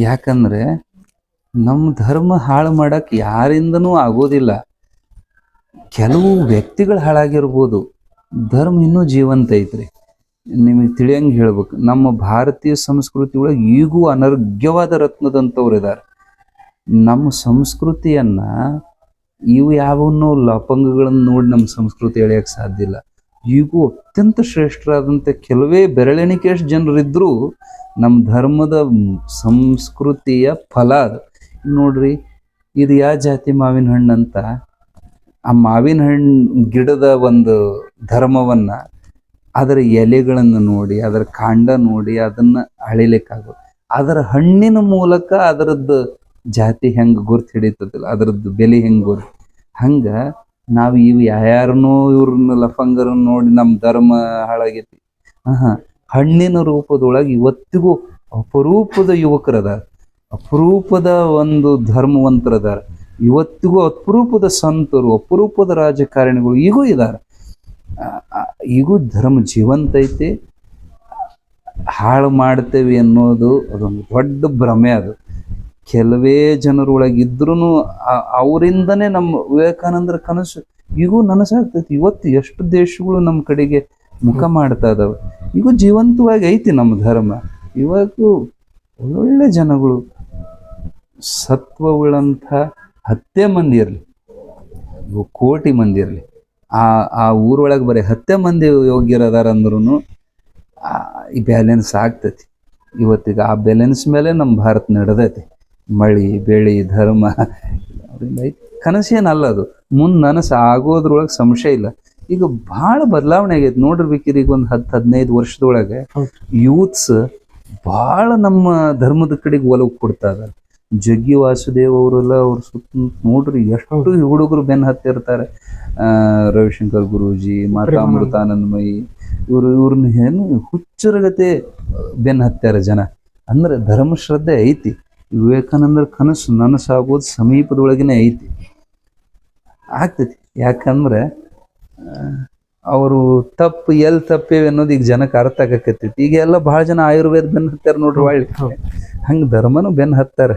ಯಾಕಂದ್ರೆ ನಮ್ಮ ಧರ್ಮ ಹಾಳು ಮಾಡಕ್ ಯಾರಿಂದನೂ ಆಗೋದಿಲ್ಲ. ಕೆಲವು ವ್ಯಕ್ತಿಗಳು ಹಾಳಾಗಿರ್ಬೋದು. ಧರ್ಮ ಇನ್ನೂ ಜೀವಂತ ಐತ್ರಿ. ನಿಮಗೆ ತಿಳಿಯಂಗೆ ಹೇಳ್ಬೇಕು. ನಮ್ಮ ಭಾರತೀಯ ಸಂಸ್ಕೃತಿ ಒಳಗೆ ಈಗೂ ಅನರ್ಘ್ಯವಾದ ರತ್ನದಂಥವ್ರು ಇದ್ದಾರೆ ನಮ್ಮ ಸಂಸ್ಕೃತಿಯನ್ನ ಇವು ಯಾವನ್ನೂ ಲಪಂಗಗಳನ್ನು ನೋಡಿ ನಮ್ಮ ಸಂಸ್ಕೃತಿ ಎಳೆಯಕ್ಕೆ ಸಾಧ್ಯ ಇಲ್ಲ. ಈಗೂ ಅತ್ಯಂತ ಶ್ರೇಷ್ಠರಾದಂಥ ಕೆಲವೇ ಬೆರಳೆಣಿಕೆಯಷ್ಟು ಜನರಿದ್ದರೂ ನಮ್ಮ ಧರ್ಮದ ಸಂಸ್ಕೃತಿಯ ಫಲ ಅದು. ನೋಡ್ರಿ, ಇದು ಯಾವ ಜಾತಿ ಮಾವಿನ ಹಣ್ಣು ಅಂತ? ಆ ಮಾವಿನ ಹಣ್ಣು ಗಿಡದ ಒಂದು ಧರ್ಮವನ್ನು ಅದರ ಎಲೆಗಳನ್ನು ನೋಡಿ, ಅದರ ಕಾಂಡ ನೋಡಿ, ಅದನ್ನು ಅಳಿಲಿಕ್ಕಾಗೋದು ಅದರ ಹಣ್ಣಿನ ಮೂಲಕ ಅದರದ್ದು ಜಾತಿ ಹೆಂಗೆ ಗುರ್ತು ಹಿಡಿತದಿಲ್ಲ, ಅದರದ್ದು ಬೆಲೆ ಹೆಂಗೆ ಗುರ್ತು ಹಂಗ ನಾವು ಇವ್ ಯಾರ್ಯಾರನೋ ಇವ್ರನ್ನ ಲಫಂಗರನ್ನ ನೋಡಿ ನಮ್ಮ ಧರ್ಮ ಹಾಳಾಗೈತಿ. ಹಾ ಹಣ್ಣಿನ ರೂಪದೊಳಗೆ ಇವತ್ತಿಗೂ ಅಪರೂಪದ ಯುವಕರದಾರ. ಅಪರೂಪದ ಒಂದು ಧರ್ಮವಂತರದಾರ. ಇವತ್ತಿಗೂ ಅಪರೂಪದ ಸಂತರು, ಅಪರೂಪದ ರಾಜಕಾರಣಿಗಳು ಈಗೂ ಇದ್ದಾರೆ ಈಗೂ ಧರ್ಮ ಜೀವಂತ ಐತಿ. ಹಾಳು ಮಾಡ್ತೇವೆ ಅನ್ನೋದು ಅದೊಂದು ದೊಡ್ಡ ಭ್ರಮೆ ಅದು. ಕೆಲವೇ ಜನರೊಳಗಿದ್ರೂ ಅವರಿಂದನೇ ನಮ್ಮ ವಿವೇಕಾನಂದರ ಕನಸು. ಈಗೂ ನನಸಾಗ್ತೈತಿ. ಇವತ್ತು ಎಷ್ಟು ದೇಶಗಳು ನಮ್ಮ ಕಡೆಗೆ ಮುಖ ಮಾಡ್ತಾ ಇದಾವೆ. ಈಗೂ ಜೀವಂತವಾಗಿ ಐತಿ ನಮ್ಮ ಧರ್ಮ. ಇವತ್ತು ಒಳ್ಳೊಳ್ಳೆ ಜನಗಳು ಸತ್ವವುಳ್ಳಂಥ ಹತ್ತೆ ಮಂದಿ ಇರಲಿ. ಕೋಟಿ ಮಂದಿ ಇರಲಿ. ಆ ಆ ಊರೊಳಗೆ ಬರೀ ಹತ್ತೆ ಮಂದಿ ಯೋಗ್ಯರದಾರಂದ್ರೂ ಈ ಬ್ಯಾಲೆನ್ಸ್ ಆಗ್ತೈತಿ. ಇವತ್ತಿಗೆ ಆ ಬ್ಯಾಲೆನ್ಸ್ ಮೇಲೆ ನಮ್ಮ ಭಾರತ ನಡೆದೈತಿ. ಮಳಿ ಬೆಳಿ ಧರ್ಮ ಅವ್ರಿಂದ ಕನಸೇನಲ್ಲ ಅದು. ಮುಂದೆ ನನಸ ಆಗೋದ್ರೊಳಗೆ ಸಂಶಯ ಇಲ್ಲ. ಈಗ ಭಾಳ ಬದಲಾವಣೆ ಆಗೈತೆ. ನೋಡಿರ್ಬೇಕಿದ್ರೆ ಈಗ ಒಂದು ಹತ್ತು ಹದಿನೈದು ವರ್ಷದೊಳಗೆ. ಯೂತ್ಸ್ ಭಾಳ ನಮ್ಮ ಧರ್ಮದ ಕಡೆಗೆ ಒಲವು ಕೊಡ್ತಾ ಇದ್ದಾರೆ ಜಗ್ಗಿ ವಾಸುದೇವ್ ಅವರೆಲ್ಲ ಅವ್ರ ಸುತ್ತ ನೋಡ್ರಿ ಎಷ್ಟು ಹುಡುಗರು ಬೆನ್ ಹತ್ತಿರ್ತಾರೆ. ರವಿಶಂಕರ್ ಗುರೂಜಿ ಮಾತಾಮೃತಾನಂದಮಯಿ ಇವರು ಇವ್ರನ್ನ ಏನು ಹುಚ್ಚರಗತೆ ಬೆನ್ ಹತ್ಯಾರ ಜನ. ಅಂದ್ರೆ ಧರ್ಮ ಶ್ರದ್ಧೆ ಐತಿ. ವಿವೇಕಾನಂದರ ಕನಸು ನನಸಾಗೋದು ಸಮೀಪದೊಳಗೇ ಐತಿ. ಆಗ್ತೈತಿ. ಯಾಕಂದ್ರೆ ಅವರು ತಪ್ಪು ಎಲ್ಲಿ ತಪ್ಪೇವೆ ಅನ್ನೋದು ಈಗ ಜನಕ್ಕೆ ಅರ್ಥ ಆಗಕತ್ತೈತಿ. ಈಗ ಎಲ್ಲ ಭಾಳ ಜನ ಆಯುರ್ವೇದ ಬೆನ್ ಹತ್ತಾರ ನೋಡ್ರಿ ಒಳ್ಳೆ ಹೌದು. ಹಂಗೆ ಧರ್ಮನೂ ಬೆನ್ನು ಹತ್ತಾರ.